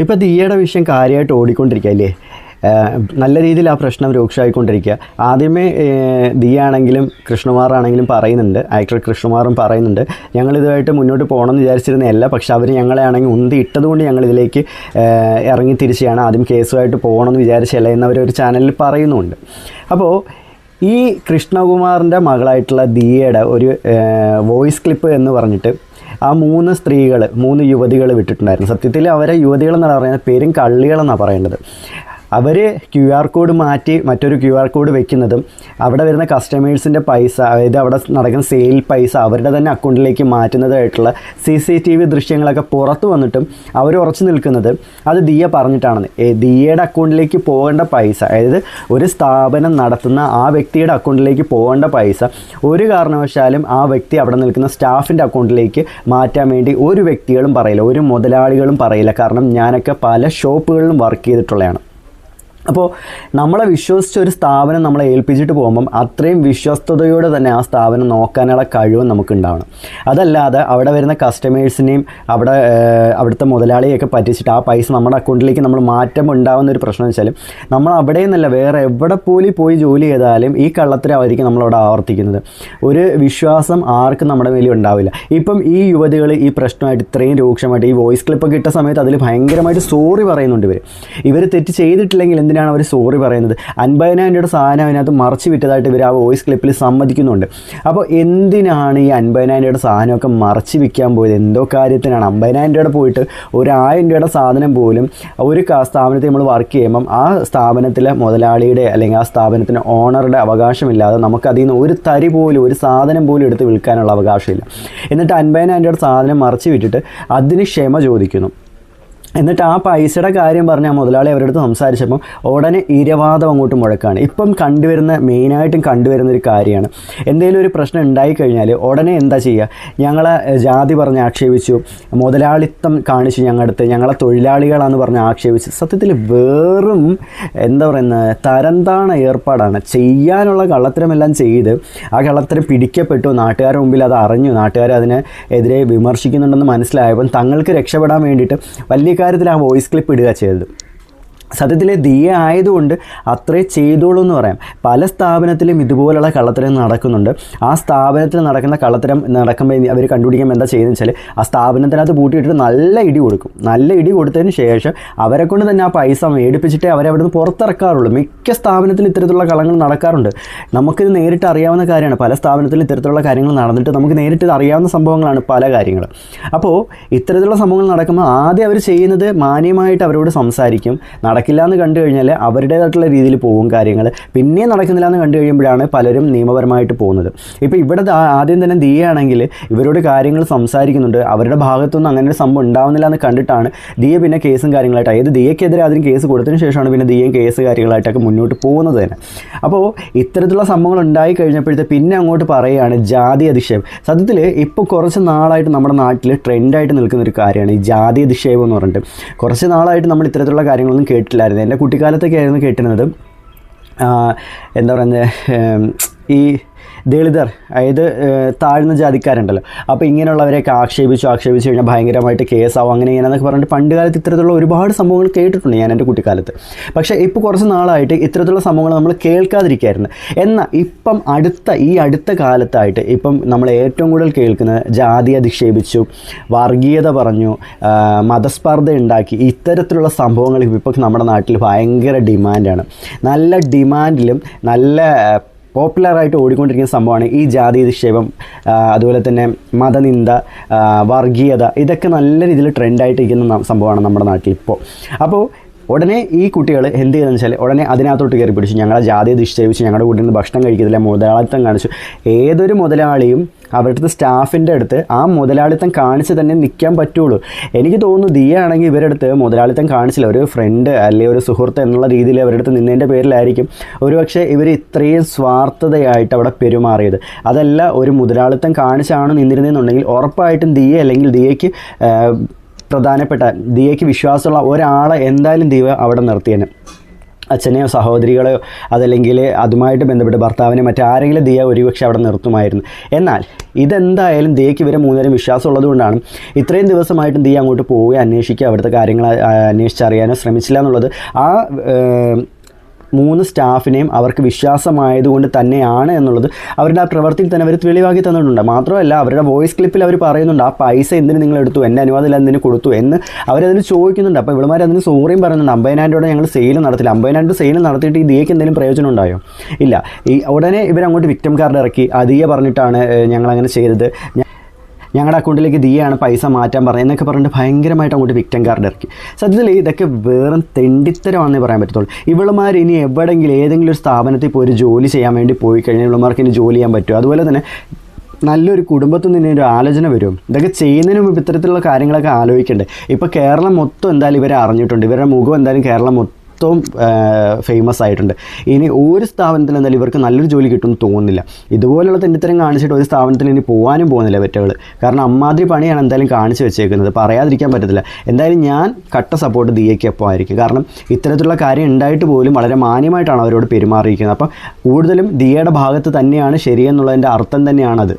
ഇപ്പോൾ ദിയയുടെ വിഷയം കാര്യമായിട്ട് ഓടിക്കൊണ്ടിരിക്കുക അല്ലേ നല്ല രീതിയിൽ ആ പ്രശ്നം രൂക്ഷമായിക്കൊണ്ടിരിക്കുക. ആദ്യമേ ദിയാണെങ്കിലും കൃഷ്ണകുമാറാണെങ്കിലും പറയുന്നുണ്ട്. ആക്ടർ കൃഷ്ണകുമാറും പറയുന്നുണ്ട്. ഞങ്ങൾ ഇതുമായിട്ട് മുന്നോട്ട് പോകണമെന്ന് വിചാരിച്ചിരുന്നതല്ല പക്ഷേ അവർ ഞങ്ങളെ ആണെങ്കിൽ ഉന്തി ഇട്ടതുകൊണ്ട് ഞങ്ങൾ ഇതിലേക്ക് ഇറങ്ങി തിരിച്ചാണ് ആദ്യം കേസുമായിട്ട് പോകണമെന്ന് വിചാരിച്ചല്ല എന്നവർ ഒരു ചാനലിൽ പറയുന്നുമുണ്ട് അപ്പോൾ ഈ കൃഷ്ണകുമാറിന്റെ മകളായിട്ടുള്ള ദിയയുടെ ഒരു വോയിസ് ക്ലിപ്പ് എന്ന് പറഞ്ഞിട്ട് ആ മൂന്ന് സ്ത്രീകൾ മൂന്ന് യുവതികൾ വിട്ടിട്ടുണ്ടായിരുന്നു. സത്യത്തിൽ അവരെ യുവതികളെന്നാണ് പറയുന്നത്. പേരും കള്ളികളെന്നാണ് പറയേണ്ടത്. അവർ ക്യു ആർ കോഡ് മാറ്റി മറ്റൊരു ക്യു ആർ കോഡ് വെക്കുന്നതും അവിടെ വരുന്ന കസ്റ്റമേഴ്സിന്റെ പൈസ അതായത് അവിടെ നടക്കുന്ന സെയിൽ പൈസ അവരുടെ തന്നെ അക്കൗണ്ടിലേക്ക് മാറ്റുന്നതായിട്ടുള്ള സി സി ടി വി ദൃശ്യങ്ങളൊക്കെ പുറത്തു വന്നിട്ടും അവർ ഉറച്ചു നിൽക്കുന്നത് അത് ദിയ പറഞ്ഞിട്ടാണ് ഏ, ദിയയുടെ അക്കൗണ്ടിലേക്ക് പോകേണ്ട പൈസ അതായത് ഒരു സ്ഥാപനം നടത്തുന്ന ആ വ്യക്തിയുടെ അക്കൗണ്ടിലേക്ക് പോകേണ്ട പൈസ ഒരു കാരണവശാലും ആ വ്യക്തി അവിടെ നിൽക്കുന്ന സ്റ്റാഫിന്റെ അക്കൗണ്ടിലേക്ക് മാറ്റാൻ വേണ്ടി ഒരു വ്യക്തികളും പറയില്ല ഒരു മുതലാളികളും പറയില്ല. കാരണം ഞാനൊക്കെ പല ഷോപ്പുകളിലും വർക്ക് ചെയ്തിട്ടുള്ളതാണ് അപ്പോൾ നമ്മളെ വിശ്വസിച്ച ഒരു സ്ഥാപനം നമ്മളെ ഏൽപ്പിച്ചിട്ട് പോകുമ്പം അത്രയും വിശ്വസ്തയോടെ തന്നെ ആ സ്ഥാപനം നോക്കാനുള്ള കഴിവ് നമുക്കുണ്ടാവണം. അതല്ലാതെ അവിടെ വരുന്ന കസ്റ്റമേഴ്സിനെയും അവിടെ അവിടുത്തെ മുതലാളിയൊക്കെ പറ്റിച്ചിട്ട് ആ പൈസ നമ്മുടെ അക്കൗണ്ടിലേക്ക് നമ്മൾ മാറ്റം ഉണ്ടാകുന്ന ഒരു പ്രശ്നം വെച്ചാൽ നമ്മൾ അവിടെ നിന്നല്ല വേറെ എവിടെ പോലും പോയി ജോലി ചെയ്താലും ഈ കള്ളത്തരമായിരിക്കും നമ്മളവിടെ ആവർത്തിക്കുന്നത്. ഒരു വിശ്വാസം ആർക്കും നമ്മുടെ മേലിൽ ഉണ്ടാവില്ല. ഇപ്പം ഈ യുവതികൾ ഈ പ്രശ്നമായിട്ട് ഇത്രയും രൂക്ഷമായിട്ട് ഈ വോയിസ് ക്ലിപ്പൊക്കെ ഇട്ട സമയത്ത് അതിൽ ഭയങ്കരമായിട്ട് സോറി പറയുന്നുണ്ട് ഇവർ ഇവർ തെറ്റ് ചെയ്തിട്ടില്ലെങ്കിൽ എന്തിനാണ് അവർ സോറി പറയുന്നത്? അൻപതിനായിരം രൂപയുടെ സാധനം അതിനകത്ത് മറച്ചു വിറ്റതായിട്ട് ഇവർ ആ വോയിസ് ക്ലിപ്പിൽ സമ്മതിക്കുന്നുണ്ട്. അപ്പോൾ എന്തിനാണ് ഈ അൻപതിനായിരം രൂപയുടെ സാധനമൊക്കെ മറച്ചു വിൽക്കാൻ പോയത്? എന്തോ കാര്യത്തിനാണ്. അമ്പതിനായിരം രൂപയുടെ പോയിട്ട് ഒരായിരം രൂപയുടെ സാധനം പോലും ഒരു സ്ഥാപനത്തിൽ നമ്മൾ വർക്ക് ചെയ്യുമ്പം ആ സ്ഥാപനത്തിലെ മുതലാളിയുടെ അല്ലെങ്കിൽ ആ സ്ഥാപനത്തിന്റെ ഓണറുടെ അവകാശമില്ലാതെ നമുക്ക് അതിൽ നിന്ന് ഒരു തരി പോലും ഒരു സാധനം പോലും എടുത്ത് വിൽക്കാനുള്ള അവകാശമില്ല. എന്നിട്ട് അൻപതിനായിരം രൂപയുടെ സാധനം മറച്ചു വിട്ടിട്ട് അതിന് ക്ഷമ ചോദിക്കുന്നു. എന്നിട്ട് ആ പൈസയുടെ കാര്യം പറഞ്ഞ മുതലാളി അവരുടെ അടുത്ത് സംസാരിച്ചപ്പം ഉടനെ ഇരവാദം അങ്ങോട്ട് മുഴക്കാണ്. ഇപ്പം കണ്ടുവരുന്ന മെയിനായിട്ടും കണ്ടുവരുന്ന ഒരു കാര്യമാണ്. എന്തെങ്കിലും ഒരു പ്രശ്നം ഉണ്ടായിക്കഴിഞ്ഞാൽ ഉടനെ എന്താ ചെയ്യുക? ഞങ്ങളെ ജാതി പറഞ്ഞ് ആക്ഷേപിച്ചു. മുതലാളിത്തം കാണിച്ചു ഞങ്ങളുടെ അടുത്ത് ഞങ്ങളെ തൊഴിലാളികളാണെന്ന് പറഞ്ഞ് ആക്ഷേപിച്ചു. സത്യത്തിൽ വെറും എന്താ പറയുന്ന തരംതാണ ഏർപ്പാടാണ്. ചെയ്യാനുള്ള കള്ളത്തരമെല്ലാം ചെയ്ത് ആ കള്ളത്തരം പിടിക്കപ്പെട്ടു. നാട്ടുകാരുടെ മുമ്പിൽ അത് അറിഞ്ഞു. നാട്ടുകാർ അതിനെ എതിരെ വിമർശിക്കുന്നുണ്ടെന്ന് മനസ്സിലായപ്പം തങ്ങൾക്ക് രക്ഷപ്പെടാൻ വേണ്ടിയിട്ട് വലിയ കാര്യത്തിൽ ആ വോയിസ് ക്ലിപ്പ് ഇടുക ചെയ്തത്. സത്യത്തിൽ ദിയ ആയതുകൊണ്ട് അത്രേ ചെയ്തോളൂ എന്ന് പറയാം. പല സ്ഥാപനത്തിലും ഇതുപോലുള്ള കള്ളത്തരം നടക്കുന്നുണ്ട്. ആ സ്ഥാപനത്തിൽ നടക്കുന്ന കള്ളത്തരം നടക്കുമ്പോൾ അവർ കണ്ടുപിടിക്കുമ്പോൾ എന്താ ചെയ്യുന്നത് വെച്ചാൽ ആ സ്ഥാപനത്തിനകത്ത് പൂട്ടിയിട്ടിട്ട് നല്ല ഇടി കൊടുക്കും. നല്ല ഇടി കൊടുത്തതിന് ശേഷം അവരെ കൊണ്ട് തന്നെ ആ പൈസ മേടിപ്പിച്ചിട്ടേ അവരെ അവിടെ നിന്ന് പുറത്തിറക്കാറുള്ളൂ. മിക്ക സ്ഥാപനത്തിലും ഇത്തരത്തിലുള്ള കളങ്ങൾ നടക്കാറുണ്ട്. നമുക്കിത് നേരിട്ട് അറിയാവുന്ന കാര്യമാണ്. പല സ്ഥാപനത്തിലും ഇത്തരത്തിലുള്ള കാര്യങ്ങൾ നടന്നിട്ട് നമുക്ക് നേരിട്ട് അറിയാവുന്ന സംഭവങ്ങളാണ് പല കാര്യങ്ങൾ. അപ്പോൾ ഇത്തരത്തിലുള്ള സംഭവങ്ങൾ നടക്കുമ്പോൾ ആദ്യം അവർ ചെയ്യുന്നത് മാന്യമായിട്ട് അവരോട് സംസാരിക്കും. നടക്കില്ല എന്ന് കണ്ടു കഴിഞ്ഞാൽ അവരുടേതായിട്ടുള്ള രീതിയിൽ പോകും കാര്യങ്ങൾ. പിന്നെയും നടക്കുന്നില്ല എന്ന് കണ്ടു കഴിയുമ്പോഴാണ് പലരും നിയമപരമായിട്ട് പോകുന്നത്. ഇപ്പോൾ ഇവിടെ ആദ്യം തന്നെ ദിയയാണെങ്കിൽ ഇവരോട് കാര്യങ്ങൾ സംസാരിക്കുന്നുണ്ട്. അവരുടെ ഭാഗത്തുനിന്ന് അങ്ങനെ ഒരു സംഭവം ഉണ്ടാവുന്നില്ല എന്ന് കണ്ടിട്ടാണ് ദിയ പിന്നെ കേസും കാര്യങ്ങളായിട്ട്. അതായത് ദിയക്കെതിരെ അതിന് കേസ് കൊടുത്തതിന് ശേഷമാണ് പിന്നെ ദിയയും കേസ് കാര്യങ്ങളായിട്ടൊക്കെ മുന്നോട്ട് പോകുന്നത് തന്നെ. അപ്പോൾ ഇത്തരത്തിലുള്ള സംഭവങ്ങൾ ഉണ്ടായി കഴിഞ്ഞപ്പോഴത്തെ പിന്നെ അങ്ങോട്ട് പറയുകയാണ് ജാതി അധിക്ഷേപം. സത്യത്തിൽ ഇപ്പോൾ കുറച്ച് നാളായിട്ട് നമ്മുടെ നാട്ടിൽ ട്രെൻഡായിട്ട് നിൽക്കുന്ന ഒരു കാര്യമാണ് ഈ ജാതി അധിക്ഷേപം എന്ന് പറഞ്ഞിട്ട്. കുറച്ച് നാളായിട്ട് നമ്മൾ ഇത്തരത്തിലുള്ള കാര്യങ്ങളൊന്നും കേട്ടില്ലായിരുന്നു എന്റെ കുട്ടിക്കാലത്തൊക്കെ ആയിരുന്നു കേട്ടിരുന്നത് എന്താ പറയുന്നത് ഈ ദളിതർ അതായത് താഴ്ന്ന ജാതിക്കാരുണ്ടല്ലോ. അപ്പോൾ ഇങ്ങനെയുള്ളവരെയൊക്കെ ആക്ഷേപിച്ചു ആക്ഷേപിച്ചു കഴിഞ്ഞാൽ ഭയങ്കരമായിട്ട് കേസാവും അങ്ങനെ ഇങ്ങനെ എന്നൊക്കെ പറഞ്ഞിട്ട് പണ്ട് കാലത്ത് ഇത്തരത്തിലുള്ള ഒരുപാട് സംഭവങ്ങൾ കേട്ടിട്ടുണ്ട് ഞാൻ എന്റെ കുട്ടിക്കാലത്ത്. പക്ഷേ ഇപ്പോൾ കുറച്ച് നാളായിട്ട് ഇത്തരത്തിലുള്ള സംഭവങ്ങൾ നമ്മൾ കേൾക്കാതിരിക്കായിരുന്നു. എന്നാൽ ഇപ്പം അടുത്ത ഈ അടുത്ത കാലത്തായിട്ട് ഇപ്പം നമ്മൾ ഏറ്റവും കൂടുതൽ കേൾക്കുന്നത് ജാതി അധിക്ഷേപിച്ചു വർഗീയത പറഞ്ഞു മതസ്പർദ്ധ ഉണ്ടാക്കി ഇത്തരത്തിലുള്ള സംഭവങ്ങൾ ഇപ്പോൾ നമ്മുടെ നാട്ടിൽ ഭയങ്കര ഡിമാൻഡാണ്. നല്ല ഡിമാൻഡിലും നല്ല പോപ്പുലറായിട്ട് ഓടിക്കൊണ്ടിരിക്കുന്ന സംഭവമാണ് ഈ ജാതി നിക്ഷേപം അതുപോലെ തന്നെ മതനിന്ദ വർഗീയത ഇതൊക്കെ നല്ല രീതിയിൽ ട്രെൻഡായിട്ടിരിക്കുന്ന സംഭവമാണ് നമ്മുടെ നാട്ടിൽ ഇപ്പോൾ അപ്പോൾ ഉടനെ ഈ കുട്ടികൾ എന്ത് ചെയ്തെന്ന് വെച്ചാൽ ഉടനെ അതിനകത്തോട്ട് കയറി പിടിച്ചു. ഞങ്ങളെ ജാതി നിശ്ചയിച്ച് ഞങ്ങളുടെ കൂട്ടിൽ നിന്ന് ഭക്ഷണം കഴിക്കത്തില്ല. മുതലാളിത്തം കാണിച്ചു. ഏതൊരു മുതലാളിയും അവരുടെ സ്റ്റാഫിന്റെ അടുത്ത് ആ മുതലാളിത്തം കാണിച്ച് തന്നെ നിൽക്കാൻ പറ്റുള്ളൂ. എനിക്ക് തോന്നുന്നു ദിയ ആണെങ്കിൽ ഇവരുടെ അടുത്ത് മുതലാളിത്തം കാണിച്ചില്ല. ഒരു ഫ്രണ്ട് അല്ലെങ്കിൽ ഒരു സുഹൃത്ത് എന്നുള്ള രീതിയിൽ അവരുടെ അടുത്ത് നിന്നതിന്റെ പേരിലായിരിക്കും. ഒരുപക്ഷെ ഇവർ ഇത്രയും സ്വാർത്ഥതയായിട്ട് അവിടെ പെരുമാറിയത്. അതല്ല ഒരു മുതലാളിത്തം കാണിച്ചാണ് നിന്നിരുന്നതെന്നുണ്ടെങ്കിൽ ഉറപ്പായിട്ടും ദിയ അല്ലെങ്കിൽ ദിയയ്ക്ക് പ്രധാനപ്പെട്ട ദിയയ്ക്ക് വിശ്വാസമുള്ള ഒരാളെ എന്തായാലും ദിയ അവിടെ നിർത്തിയേനെ. അച്ഛനെയോ സഹോദരികളെയോ അതല്ലെങ്കിൽ അതുമായിട്ട് ബന്ധപ്പെട്ട് ഭർത്താവിനെ മറ്റാരെങ്കിലും ദിയ ഒരുപക്ഷെ അവിടെ നിർത്തുമായിരുന്നു. എന്നാൽ ഇതെന്തായാലും ദിയയ്ക്ക് ഇവരെ മൂന്നുപേരും വിശ്വാസം ഉള്ളതുകൊണ്ടാണ് ഇത്രയും ദിവസമായിട്ടും ദിയ അങ്ങോട്ട് പോവുകയും അന്വേഷിക്കുക അവിടുത്തെ കാര്യങ്ങൾ അന്വേഷിച്ചറിയാനോ ശ്രമിച്ചില്ല എന്നുള്ളത് ആ മൂന്ന് സ്റ്റാഫിനെയും അവർക്ക് വിശ്വാസമായതുകൊണ്ട് തന്നെയാണ് എന്നുള്ളത് അവരുടെ ആ പ്രവർത്തി തന്നെ അവർ തെളിവാക്കി തന്നിട്ടുണ്ട്. മാത്രമല്ല അവരുടെ വോയിസ് ക്ലിപ്പിൽ അവർ പറയുന്നുണ്ട് ആ പൈസ എന്തിന് നിങ്ങൾ എടുത്തു? എന്റെ അനുവാദമില്ല എന്തിന് കൊടുത്തു? എന്ന് അവരതിന് ചോദിക്കുന്നുണ്ട്. അപ്പോൾ ഇവളുമാർ അതിന് സോറിയും പറയുന്നുണ്ട്. അമ്പതിനായിരം രൂപ ഞങ്ങൾ സെയിൽ നടത്തില്ല. അമ്പതിനായിരം രൂപ സെയിൽ നടത്തിയിട്ട് ഈ എന്തെങ്കിലും പ്രയോജനം ഉണ്ടായോ? ഇല്ല. ഈ ഉടനെ ഇവരങ്ങോട്ട് വിക്ടം കാർഡ് ഇറക്കി. അതിയെ പറഞ്ഞിട്ടാണ് ഞങ്ങളങ്ങനെ ചെയ്തത്. ഞങ്ങളുടെ അക്കൗണ്ടിലേക്ക് ദിയാണ് പൈസ മാറ്റാൻ പറഞ്ഞു എന്നൊക്കെ പറഞ്ഞിട്ട് ഭയങ്കരമായിട്ട് അങ്ങോട്ട് വിക്ടം കാർഡ് ഇറക്കി. സത്യത്തിൽ ഇതൊക്കെ വെറും തെണ്ടിത്തരമാണെന്നേ പറയാൻ പറ്റത്തുള്ളൂ. ഇവളുമാർ ഇനി എവിടെയെങ്കിലും ഏതെങ്കിലും ഒരു സ്ഥാപനത്തിൽ പോയി ഒരു ജോലി ചെയ്യാൻ വേണ്ടി പോയി കഴിഞ്ഞാൽ ഇവളുമാർക്ക് ഇനി ജോലി ചെയ്യാൻ പറ്റും? അതുപോലെ തന്നെ നല്ലൊരു കുടുംബത്തിൽ നിന്ന് ഒരു ആലോചന വരും. ഇതൊക്കെ ചെയ്യുന്നതിന് മുമ്പ് ഇത്തരത്തിലുള്ള കാര്യങ്ങളൊക്കെ ആലോചിക്കേണ്ടത് ഇപ്പോൾ കേരളം മൊത്തം എന്തായാലും ഇവരെ അറിഞ്ഞിട്ടുണ്ട്. ഇവരുടെ മുഖം എന്തായാലും കേരളം മൊത്തം ഫേമസ് ആയിട്ടുണ്ട്. ഇനി ഒരു സ്ഥാപനത്തിൽ എന്നാലും ഇവർക്ക് നല്ലൊരു ജോലി കിട്ടുമെന്ന് തോന്നുന്നില്ല. ഇതുപോലുള്ള തെണ്ടിത്തരം കാണിച്ചിട്ട് ഒരു സ്ഥാപനത്തിൽ ഇനി പോകാനും പോകുന്നില്ല പറ്റുകൾ കാരണം അമ്മാതിരി പണിയാണ് എന്തായാലും കാണിച്ചു വെച്ചേക്കുന്നത്. പറയാതിരിക്കാൻ പറ്റത്തില്ല. എന്തായാലും ഞാൻ കട്ട സപ്പോർട്ട് ദിയയ്ക്ക് എപ്പോൾ ആയിരിക്കും. കാരണം ഇത്തരത്തിലുള്ള കാര്യം ഉണ്ടായിട്ട് പോലും വളരെ മാന്യമായിട്ടാണ് അവരോട് പെരുമാറിയിരിക്കുന്നത്. അപ്പം കൂടുതലും ദിയയുടെ ഭാഗത്ത് തന്നെയാണ് ശരിയെന്നുള്ളതിന്റെ അർത്ഥം തന്നെയാണത്.